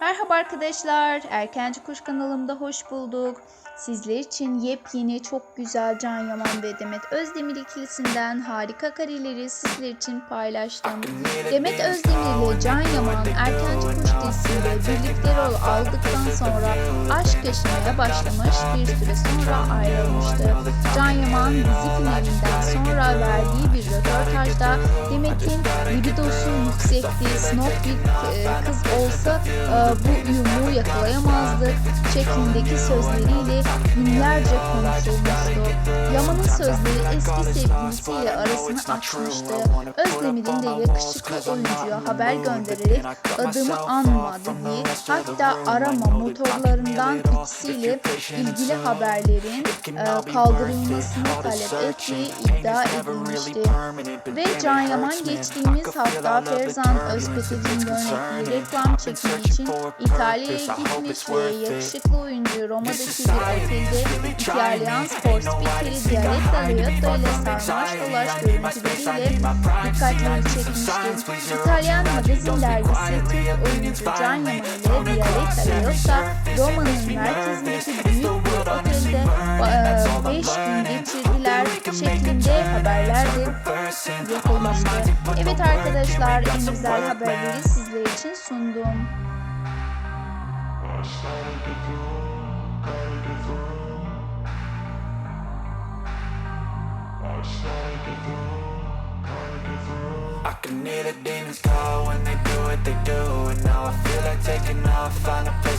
Merhaba arkadaşlar, Erkenci Kuş kanalımda hoş bulduk. Sizler için yepyeni, çok güzel Can Yaman ve Demet Özdemir ikilisinden harika kareleri sizler için paylaştım. Demet Özdemir ile Can Yaman Erkenci Kuş dizisiyle birlikte rol aldıktan sonra aşk yaşamaya başlamış bir süre sonra ayrılmıştı. Can Yaman dizi finalinden sonra verdiği röportajda Demet'in libidosu yüksekti, snob bir e, kız olsa e, bu uyumu yakalayamazdı şeklindeki sözleriyle günlerce konuşulmuştu. Yaman'ın sözleri eski sevgilisiyle arasını açmıştı. Özdemir'in de yakışıklı oyuncuya haber göndererek adımı anma dediği hatta arama motorlarından ikisiyle ilgili haberlerin e, kaldırılmasını talep ettiği iddia edilmişti. Ve Can Yaman geçtiğimiz hafta Ferzan Özpetek'in yönettiği reklam çekimi için İtalya'ya gitmiş ve yakışıklı oyuncu Roma'daki bir otelde İtalyan spor spikeri Dialetto Riotto ile sarmaş dolaş görüntüleriyle dikkatleri çekmişti. İtalyan magazin dergisi Türk oyuncu Can Yaman ile Dialetto Riotto Roma'nın merkezindeki büyük bir otelde 5 gün geçirdiler şeklinde haberler de yapılmıştı. Evet arkadaşlar en güzel haberleri sizler için sundum. I can hear the demons call when they do what they do And now I feel like taking off, find a place